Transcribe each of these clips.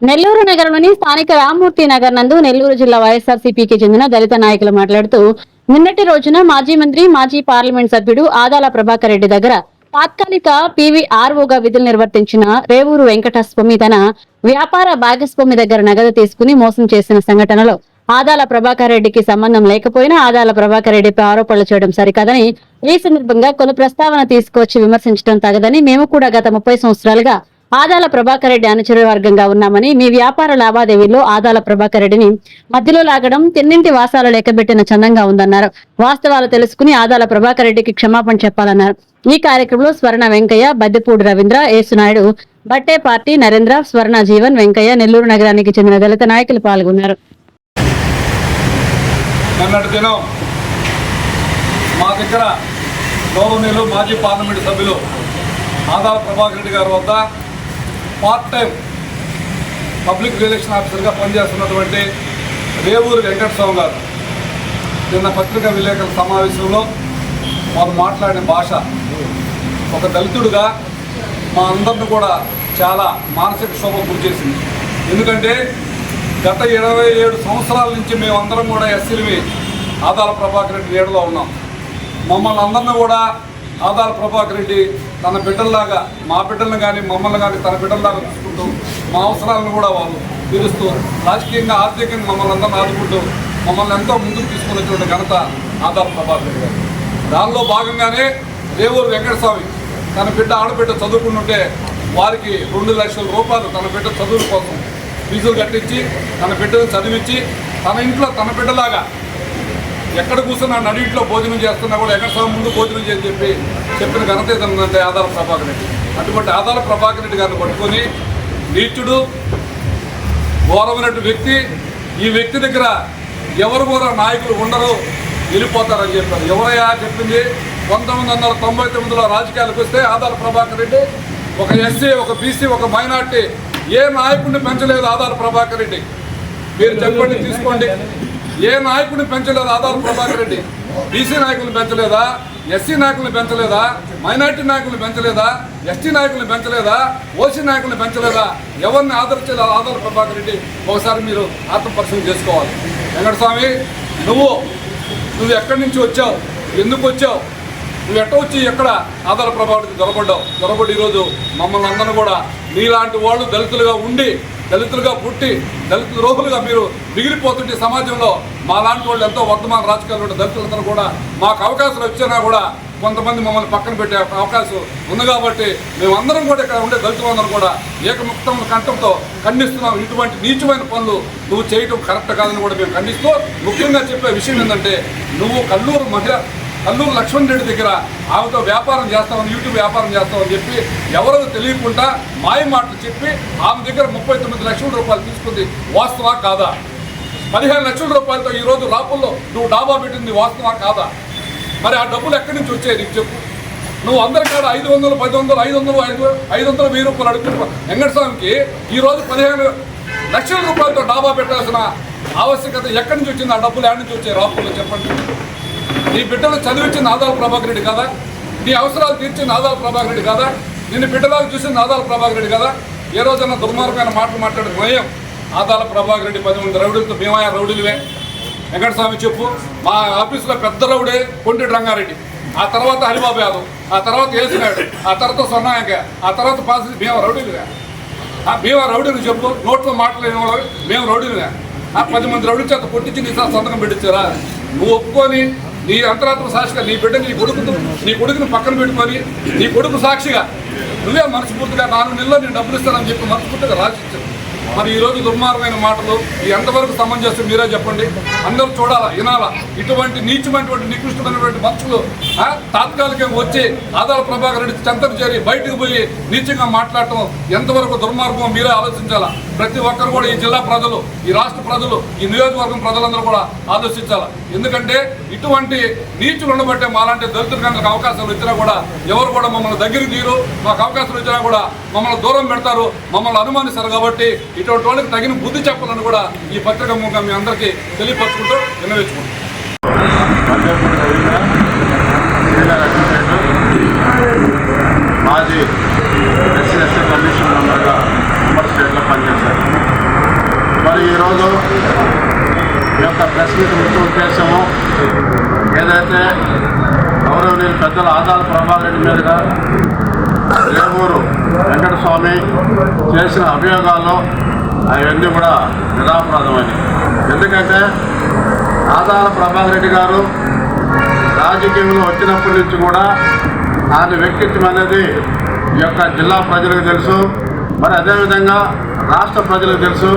నెల్లూరు నగరంలోని స్థానిక రామ్మూర్తి నగర్ నందు నెల్లూరు జిల్లా వైఎస్ఆర్సీపీకి చెందిన దళిత నాయకులు మాట్లాడుతూ నిన్నటి రోజున మాజీ మంత్రి మాజీ పార్లమెంట్ సభ్యుడు ఆదాల ప్రభాకర్ రెడ్డి దగ్గర తాత్కాలిక పీవీఆర్ఓగా విధులు నిర్వర్తించిన రేవూరు వెంకటస్వామి తన వ్యాపార భాగస్వామి దగ్గర నగదు తీసుకుని మోసం చేసిన సంఘటనలో ఆదాల ప్రభాకర్ రెడ్డికి సంబంధం లేకపోయినా ఆదాల ప్రభాకర్ రెడ్డిపై ఆరోపణలు చేయడం సరికాదని ఈ సందర్భంగా కొన్ని ప్రస్తావన తీసుకొచ్చి విమర్శించడం తగదని మేము కూడా గత ముప్పై సంవత్సరాలుగా ఆదాల ప్రభాకర్ రెడ్డి అనుచర వర్గంగా ఉన్నామని మీ వ్యాపార లావాదేవీల్లో ఆదాల ప్రభాకర్ రెడ్డిని మధ్యలో లాగడం తిన్నింటి వాసాలు లెక్కబెట్టిన చందంగా ఉందన్నారు. వాస్తవాలు తెలుసుకుని ఆదాల ప్రభాకర్ రెడ్డికి క్షమాపణ చెప్పాలన్నారు. ఈ కార్యక్రమంలో స్వర్ణ వెంకయ్య బద్దెపూడి రవీంద్ర ఏసునాయుడు బట్టే పార్టీ నరేంద్ర స్వర్ణ జీవన్ వెంకయ్య నెల్లూరు నగరానికి చెందిన దళిత నాయకులు పాల్గొన్నారు. మా దగ్గర గౌరవనీయులు మాజీ పార్లమెంటు సభ్యులు ఆదాల ప్రభాకర్ రెడ్డి గారి వద్ద పార్ట్ టైం పబ్లిక్ రిలేషన్ ఆఫీసర్గా పనిచేస్తున్నటువంటి రేవూరు వెంకటస్వామి గారు. నిన్న పత్రికా విలేకరుల సమావేశంలో వారు మాట్లాడిన భాష ఒక దళితుడుగా మా అందరిని కూడా చాలా మానసిక శోభ గురి చేసింది ఎందుకంటే గత ఇరవై ఏడు సంవత్సరాల నుంచి మేమందరం కూడా ఎస్సీలవి ఆదాల ప్రభాకర్ రెడ్డి నీడలో ఉన్నాం. మమ్మల్ని అందరిని కూడా ఆదాల ప్రభాకర్ రెడ్డి తన బిడ్డల్లాగా మా బిడ్డలను కానీ మమ్మల్ని కానీ తన బిడ్డల్లాగా చూసుకుంటూ మా అవసరాలను కూడా వాళ్ళు తీరుస్తూ రాజకీయంగా ఆర్థికంగా మమ్మల్ని అందరిని ఆదుకుంటూ మమ్మల్ని ఎంతో ముందుకు తీసుకుని వచ్చినటువంటి ఘనత ఆదాల ప్రభాకర్ రెడ్డి గారు. దానిలో భాగంగానే రేవూరు వెంకటస్వామి తన బిడ్డ ఆడబిడ్డ చదువుకుంటుంటే వారికి రెండు లక్షల రూపాయలు తన బిడ్డ చదువుల కోసం ఫీజులు కట్టించి తన బిడ్డను చదివించి తన ఇంట్లో తన బిడ్డలాగా ఎక్కడ కూర్చున్నా నడింట్లో భోజనం చేస్తున్నా కూడా ఎక్కడ సగం ముందు భోజనం చేయని చెప్పి చెప్పిన ఘనత ఏదంటే ఆధార ప్రభాకర్ రెడ్డి. అటువంటి ఆధార ప్రభాకర్ రెడ్డి గారిని పట్టుకొని నీచుడు ఘోరమైనటువంటి వ్యక్తి ఈ వ్యక్తి దగ్గర ఎవరు కూడా నాయకులు ఉండరు వెళ్ళిపోతారని చెప్పారు. ఎవరయ్యా చెప్పింది? పంతొమ్మిది వందల తొంభై తొమ్మిదిలో రాజకీయాలకు వస్తే ఆధార ప్రభాకర్ రెడ్డి ఒక ఎస్సీ ఒక బీసీ ఒక మైనార్టీ ఏ నాయకుడిని పెంచలేదు ఆధార ప్రభాకర్ రెడ్డి. మీరు చెప్పండి తీసుకోండి. ఏ నాయకుడిని పెంచలేదు ఆధార ప్రభాకర్ రెడ్డి? బీసీ నాయకులను పెంచలేదా? ఎస్సీ నాయకులను పెంచలేదా? మైనార్టీ నాయకులను పెంచలేదా? ఎస్టీ నాయకులను పెంచలేదా? ఓసీ నాయకులను పెంచలేదా? ఎవరిని ఆదరించలేదు ఆధార ప్రభాకర్ రెడ్డి? ఒకసారి మీరు ఆత్మపరిశీలన చేసుకోవాలి. వెంకటస్వామి నువ్వు నువ్వు ఎక్కడి నుంచి వచ్చావు? ఎందుకు వచ్చావు? నువ్వు ఎట్ట వచ్చి ఎక్కడ ఆధార ప్రభావానికి దొరబడ్డావు? దొరబడి ఈరోజు మమ్మల్ని అందరూ కూడా నీలాంటి వాళ్ళు దళితులుగా ఉండి దళితులుగా పుట్టి దళిత ద్రోహులుగా మీరు మిగిలిపోతుంటే సమాజంలో మా లాంటి వాళ్ళు ఎంతో వర్ధమాన రాజకీయాలు దళితులందరూ కూడా మాకు అవకాశాలు వచ్చినా కూడా కొంతమంది మమ్మల్ని పక్కన పెట్టే అవకాశం ఉంది కాబట్టి మేమందరం కూడా ఇక్కడ ఉండే దళితులందరం కూడా ఏకముక్తం కంఠంతో ఖండిస్తున్నాం. ఇటువంటి నీచమైన పనులు నువ్వు చేయటం కరెక్ట్ కాదని కూడా మేము ఖండిస్తూ ముఖ్యంగా చెప్పే విషయం ఏంటంటే నువ్వు కల్లూరు మహిళ కల్లూరు లక్ష్మణ్ రెడ్డి దగ్గర ఆమెతో వ్యాపారం చేస్తామని యూట్యూబ్ వ్యాపారం చేస్తామని చెప్పి ఎవరో తెలియకుండా మాయ మాటలు చెప్పి ఆమె దగ్గర ముప్పై తొమ్మిది లక్షల రూపాయలు తీసుకుంది. వాస్తవా కాదా? పదిహేను లక్షల రూపాయలతో ఈ రోజు రాపుల్లో నువ్వు డాబా పెట్టింది వాస్తవా కాదా? మరి ఆ డబ్బులు ఎక్కడి నుంచి వచ్చాయి నీకు చెప్పు. నువ్వు అందరికాడ ఐదు వందలు పది వందలు ఐదు వందలు ఐదు ఐదు వందలు వెయ్యి రూపాయలు అడుగుతున్నావు వెంకటస్వామికి ఈరోజు పదిహేను లక్షల రూపాయలతో డాబా పెట్టాల్సిన ఆవశ్యకత ఎక్కడి నుంచి వచ్చింది? ఆ డబ్బులు ఎక్కడి నుంచి వచ్చాయి రాపుల్లో చెప్పండి. నీ బిడ్డలు చదివించిన ఆదాల ప్రభాకర్ రెడ్డి కదా? నీ అవసరాలు తీర్చిన ఆదాల ప్రభాకర్ రెడ్డి కదా? నిన్ను బిడ్డలాగా చూసిన ఆదాల ప్రభాకర్ రెడ్డి కదా? ఏ రోజైనా దుర్మార్గమైన మాటలు మాట్లాడే భయం ఆదాల ప్రభాకర్ రెడ్డి పది మంది రౌడీలతో మేమాయ రౌడీలవే. వెంకటస్వామి చెప్పు మా ఆఫీసులో పెద్ద రౌడే కొంటి రంగారెడ్డి. ఆ తర్వాత హరిబాబు యాదవ్ ఆ తర్వాత వేసినాడు ఆ తర్వాత సొన్నాయక ఆ తర్వాత పాసి భీమ రౌడీలుగా ఆ భీమ రౌడీని చెప్పు నోట్లో మాట్లాడిన వాళ్ళు మేము రౌడీలుగా ఆ పది మంది రౌడీ చేత కొట్టించి నీ సంతకం పెట్టించారా? నువ్వు ఒప్పుకొని నీ అంతరాత్మ సాక్షిగా నీ బిడ్డ నీ కొడుకుతో నీ కొడుకుని పక్కన పెట్టుకొని నీ కొడుకు సాక్షిగా నువ్వే మనస్ఫూర్తిగా నాలుగు నెలల్లో నేను డబ్బులు ఇస్తానని చెప్పి మనస్ఫూర్తిగా రాసిచ్చాను మరి ఈ రోజు దుర్మార్గమైన మాటలు ఎంతవరకు సమంజసం మీరే చెప్పండి? అందరూ చూడాలా వినాలా? ఇటువంటి నీచమైనటువంటి నికృష్టమైనటువంటి మనుషులు తాత్కాలికంగా వచ్చి ఆదాల ప్రభాకర్ రెడ్డి చెంతకు చేరి బయటకు పోయి నీచంగా మాట్లాడటం ఎంతవరకు దుర్మార్గం మీరే ఆలోచించాలా? ప్రతి ఒక్కరు కూడా ఈ జిల్లా ప్రజలు ఈ రాష్ట్ర ప్రజలు ఈ నియోజకవర్గం ప్రజలందరూ కూడా ఆలోచించాలా? ఎందుకంటే ఇటువంటి నీచులు ఉండబట్టే మాలాంటి దళితులు కనుక అవకాశాలు ఇచ్చినా కూడా ఎవరు కూడా మమ్మల్ని దగ్గరికి తీరు మాకు అవకాశాలు ఇచ్చినా కూడా మమ్మల్ని దూరం పెడతారు. మమ్మల్ని అనుమానిస్తారు కాబట్టి ఇటువంటి వాళ్ళకి తగిన బుద్ధి చెప్పాలని కూడా ఈ పత్రిక మూలంగా మీ అందరికీ తెలియపరచుకుంటూ వినవేసుకుంటాం మాజీ ఎస్సీ కమిషన్ మెంబర్గా ఉమ్మడి స్టేట్లో పనిచేశారు. ఈరోజు ఈ యొక్క ప్రెస్ మీట్ ముఖ్య ఉద్దేశము ఏదైతే గౌరవనీయులు పెద్దల ఆదాల ప్రభావ రెడ్డి మీదుగా రేవూరు వెంకటస్వామి చేసిన అభియోగాల్లో అవన్నీ కూడా నిరాపరాధమని ఎందుకంటే ఆదాల ప్రభాకర్ రెడ్డి గారు రాజకీయంలో వచ్చినప్పటి నుంచి కూడా ఆయన వ్యక్తిత్వం అనేది ఈ యొక్క జిల్లా ప్రజలకు తెలుసు. మరి అదేవిధంగా రాష్ట్ర ప్రజలకు తెలుసు.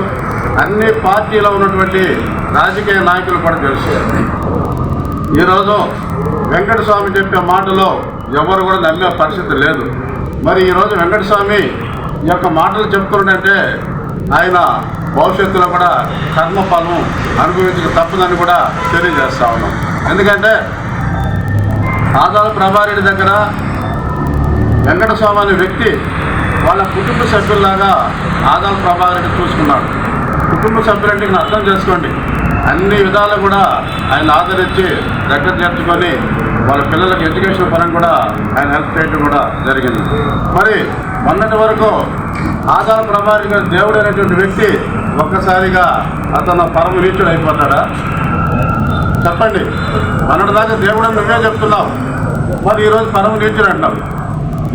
అన్ని పార్టీలో ఉన్నటువంటి రాజకీయ నాయకులు కూడా తెలుసు. ఈరోజు వెంకటస్వామి చెప్పే మాటలో ఎవరు కూడా నమ్మే పరిస్థితి లేదు. మరి ఈరోజు వెంకటస్వామి ఈ యొక్క మాటలు చెప్తుంటే ఆయన భవిష్యత్తులో కూడా కర్మఫలం అనుభవించక తప్పదని కూడా తెలియజేస్తా ఉన్నాం. ఎందుకంటే ఆదాల ప్రభారెడ్డి దగ్గర వెంకటస్వామి అనే వ్యక్తి వాళ్ళ కుటుంబ సభ్యుల్లాగా ఆదాల ప్రభారెడ్డి చూసుకున్నాడు. కుటుంబ సభ్యులంటే అర్థం చేసుకోండి. అన్ని విధాలు కూడా ఆయన ఆదరించి దగ్గర చేర్చుకొని వాళ్ళ పిల్లలకి ఎడ్యుకేషన్ పరంగా కూడా ఆయన హెల్ప్ చేయడం కూడా జరిగింది. మరి మొన్నటి వరకు ఆదాల ప్రభారెడ్డి గారు దేవుడు అనేటువంటి వ్యక్తి ఒక్కసారిగా అతను పరమ నీచుడు అయిపోతాడా? చెప్పండి. మొన్నటి దాకా దేవుడు అని నువ్వే చెప్తున్నావు. మరి ఈరోజు పరమ నీచుడు అంటావు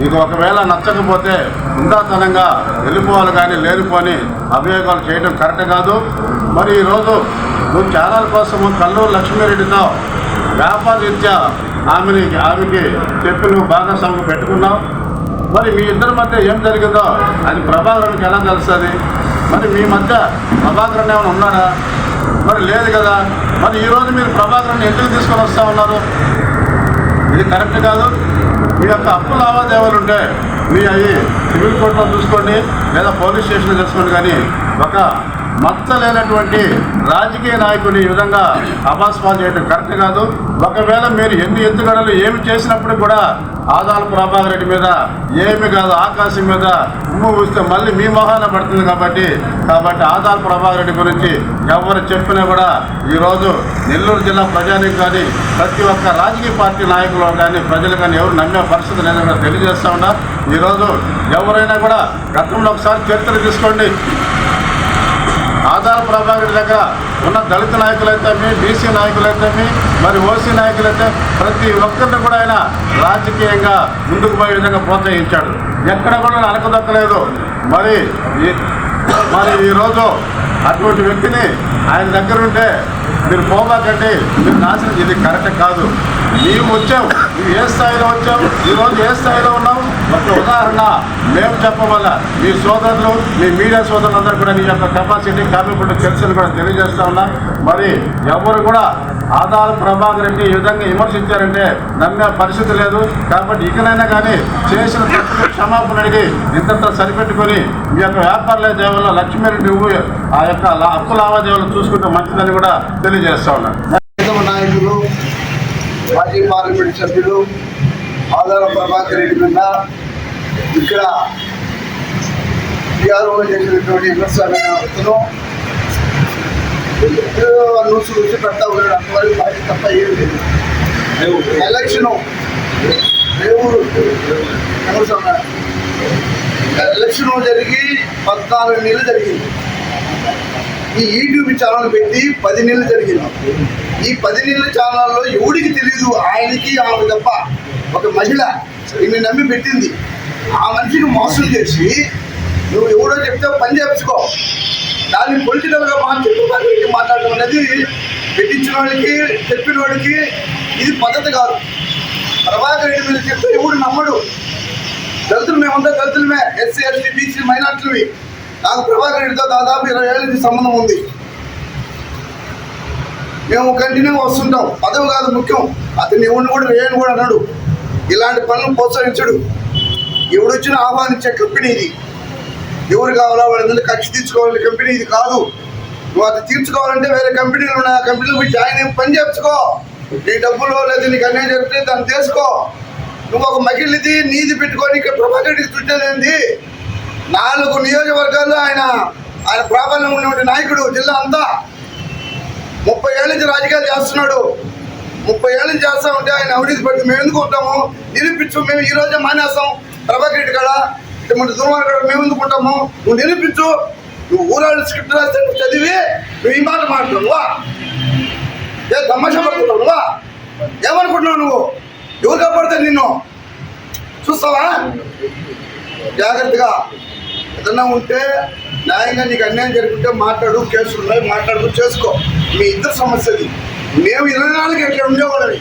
నీకు ఒకవేళ నచ్చకపోతే ఉందాతనంగా వెళ్ళిపోవాలి కానీ లేనిపోని అభియోగాలు చేయడం కరెక్ట్ కాదు. మరి ఈరోజు నువ్వు ఛానల్ కోసం కల్లూరు లక్ష్మీరెడ్డితో వ్యాపార రీత్యా ఆమెని ఆమెకి చెప్పి నువ్వు భాగస్వామ్యం పెట్టుకున్నావు. మరి మీ ఇద్దరి మధ్య ఏం జరిగిందో? అది ప్రభాకరానికి ఎలా తెలుస్తుంది? మరి మీ మధ్య ప్రభాకరణ్ ఏమైనా ఉన్నాడా? మరి లేదు కదా. మరి ఈరోజు మీరు ప్రభాకరణ్ ఎందుకు తీసుకొని వస్తూ ఉన్నారు? ఇది కరెక్ట్ కాదు. మీ యొక్క అప్పు లావాదేవీలు ఉంటే మీ అవి సివిల్ కోర్టులో చూసుకోండి లేదా పోలీస్ స్టేషన్లో చేసుకోండి కానీ ఒక మత్తలేనటువంటి రాజకీయ నాయకులు ఈ విధంగా అభాస్పాలు చేయడం కరెక్ట్ కాదు. ఒకవేళ మీరు ఎన్ని ఎత్తుగడలు ఏమి చేసినప్పుడు కూడా ఆదాల ప్రభాకర్ రెడ్డి మీద ఏమి కాదు ఆకాశం మీద ఉమ్ము ఊస్తే మళ్ళీ మీ మొహాన పడుతుంది కాబట్టి కాబట్టి ఆదాల ప్రభాకర్ రెడ్డి గురించి ఎవరు చెప్పినా కూడా ఈరోజు నెల్లూరు జిల్లా ప్రజానికి కానీ ప్రతి ఒక్క రాజకీయ పార్టీ నాయకులు కానీ ప్రజలు కానీ ఎవరు నమ్మే పరిస్థితి లేదని కూడా తెలియజేస్తా ఉన్నా. ఈరోజు ఎవరైనా కూడా గతంలో ఒకసారి చరిత్ర తీసుకోండి. ఆధార్ ప్రభాకర్ దగ్గర ఉన్న దళిత నాయకులైతేమి బీసీ నాయకులైతేమి మరి ఓసీ నాయకులైతే ప్రతి ఒక్కరిని కూడా ఆయన రాజకీయంగా ముందుకు పోయే విధంగా ప్రోత్సహించాడు. ఎక్కడ కూడా నలకదొక్కలేదు మరి ఈ- మరి ఈరోజు అటువంటి వ్యక్తిని ఆయన దగ్గర ఉంటే మీరు పోబాకండి మీరు నాశనం ఇది కరెక్ట్ కాదు. నీవు వచ్చావు. నువ్వు ఏ స్థాయిలో వచ్చావు? ఈరోజు ఏ స్థాయిలో ఉన్నావు? ఒక ఉదాహరణ మేము చెప్పవల్ల మీ సోదరులు మీ మీడియా సోదరులందరూ కూడా నీ యొక్క కెపాసిటీ కార్మికుడు తెలుసుని కూడా తెలియజేస్తా ఉన్నా. మరి ఎవరు కూడా ఆధార్ ప్రభాకర్ రెడ్డి ఈ విధంగా విమర్శించారంటే నమ్మే పరిస్థితి లేదు. కాబట్టి ఇకనైనా కానీ చేసిన తప్పుకు క్షమాపణ అడిగి ఇంతతో సరిపెట్టుకొని మీ యొక్క వ్యాపారాల దేవల్లో లక్ష్మీరెడ్డి నువ్వు ఆ యొక్క హక్కు అప్పు లావాదేవీలు చూసుకుంటే మంచిదని కూడా తెలియజేస్తా ఉన్నాను నాయకులు మాజీ పార్లమెంట్ సభ్యులు ఆదాల ప్రభాకర్ రెడ్డి మీద ఇక్కడ టీఆర్ఓ చేసినటువంటి విమర్శమైన వ్యక్తులు న్యూస్ గురించి పెడతా ఉన్నాడు. అంతవరకు పార్టీ తప్ప ఏం లేదు. ఎలక్షను దేవుడు ఎలక్షన్ జరిగి పద్నాలుగు నెలలు జరిగింది. ఈ యూట్యూబ్ ఛానల్ పెట్టి పది నెలలు జరిగింది. ఈ పది నెలల ఛానల్లో ఎవడికి తెలీదు ఆయనకి ఆమె తప్ప. ఒక మహిళ నిన్ను నమ్మి పెట్టింది. ఆ మనిషిని మోసం చేసి నువ్వు ఎవడో చెప్తే పని చేపించుకో దాన్ని పొలిటికల్గా మా చెప్పడానికి మాట్లాడడం అనేది పెట్టించిన వాళ్ళకి చెప్పిన వాడికి ఇది పద్ధతి కాదు. ప్రభాకర్ రెడ్డి మీరు చెప్తే ఎవడు నమ్మడు. దళితులు మేమంతా దళితులమే ఎస్సీ ఎస్టీ బీసీ మైనార్టీలవి. నాకు ప్రభాకర్ రెడ్డితో దాదాపు ఇరవై ఏళ్ళ నుంచి సంబంధం ఉంది. మేము కంటిన్యూగా వస్తుంటాం. పదవి కాదు ముఖ్యం. అతను ఎవరిని కూడా వేయని కూడా అన్నాడు ఇలాంటి పనులు ప్రోత్సహించడు. ఎవడు ఆహ్వానించే కంపెనీ ఇది. ఎవరు కావాలా వాళ్ళ మీద ఖర్చు తీర్చుకోవాలని కంపెనీ ఇది కాదు. నువ్వు అది తీర్చుకోవాలంటే వేరే కంపెనీలు ఉన్నాయి. ఆ కంపెనీలో పోయి జాయిన్ అయ్యి పని చేర్చుకో నీ డబ్బులో లేదా నీకు అన్యాయం జరిగితే దాన్ని తీసుకో. నువ్వు ఒక మగిలిది నీది పెట్టుకొని ఇక్కడ ప్రభాకర్ చుట్టేదేంది నాలుగు నియోజకవర్గాల్లో ఆయన ఆయన ప్రాబల్యం ఉన్నటువంటి నాయకుడు జిల్లా అంతా. ముప్పై ఏళ్ళ నుంచి రాజకీయాలు చేస్తున్నాడు. ముప్పై ఏళ్ళు చేస్తా ఉంటే ఆయన అవినీతి పెట్టి మేము ఎందుకు ఉంటాము? నిరూపించు మేము ఈ రోజే మానేస్తాం. ప్రభాకర్ రెడ్డి కాడ ఇటువంటి దుర్మార్గం మేము ఎందుకు ఉంటాము? నువ్వు నిరూపించు. నువ్వు ఊరాడు స్క్రిప్ట్ రాస్తే నువ్వు చదివి నువ్వు ఈ మాట మాట్లాడువా ఏ తమాషా పడుతున్నావు ఏమనుకుంటున్నావు నువ్వు? ఎవరు పడితే నిన్ను? చూస్తావా? జాగ్రత్తగా. ఏదన్నా ఉంటే న్యాయంగా నీకు అన్యాయం జరుగుతుంటే మాట్లాడు కేసులు ఉన్నాయి మాట్లాడు చేసుకో. మీ ఇద్దరు సమస్యది మేము ఇరవై నాలుగు ఎట్లా ఉండేవాళ్ళని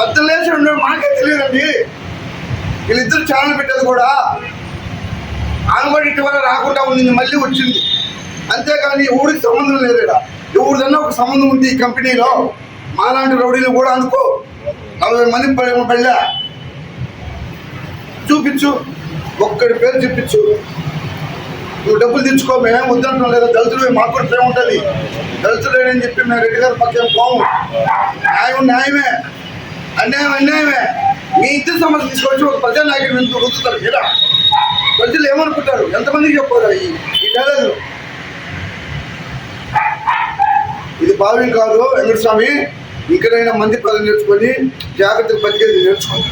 పద్దెలు లేచి ఉండే మాకే తెలియదండి. వీళ్ళిద్దరు ఛానల్ పెట్టేది కూడా. ఆమె కూడా ఇటీవల రాకుండా ఉంది మళ్ళీ వచ్చింది. అంతేకాని ఊరికి సంబంధం లేదు ఇక్కడ ఎవరిదన్నా ఒక సంబంధం ఉంది ఈ కంపెనీలో. మాలాంటి రౌడీలు కూడా అనుకో. నలభై మంది పడి- చూపించు. ఒక్కడి పేరు చూపించు. నువ్వు డబ్బులు తెచ్చుకో మేమేం వద్దంటున్నాం లేదా. దళితులు మాకు కూడా ప్రేమ ఉంటుంది. దళితులేనని చెప్పి మేము రెడ్డి గారు పక్కన పోము. న్యాయం న్యాయమే. అన్యాయం అన్యాయమే. మీ ఇద్దరు సమస్య తీసుకొచ్చి ఒక ప్రజా నాయకుడు ఎందుకు రుద్దుతారు ఇలా ప్రజలు ఏమనుకుంటారు? ఎంతమందికి చెప్పారు ఈ ఈ డైలాగులు ఇది భావ్యం కాదు వెంకటస్వామి. ఇంకనైనా మంది పదవి నేర్చుకొని జాగ్రత్తగా బతికేది నేర్చుకోండి.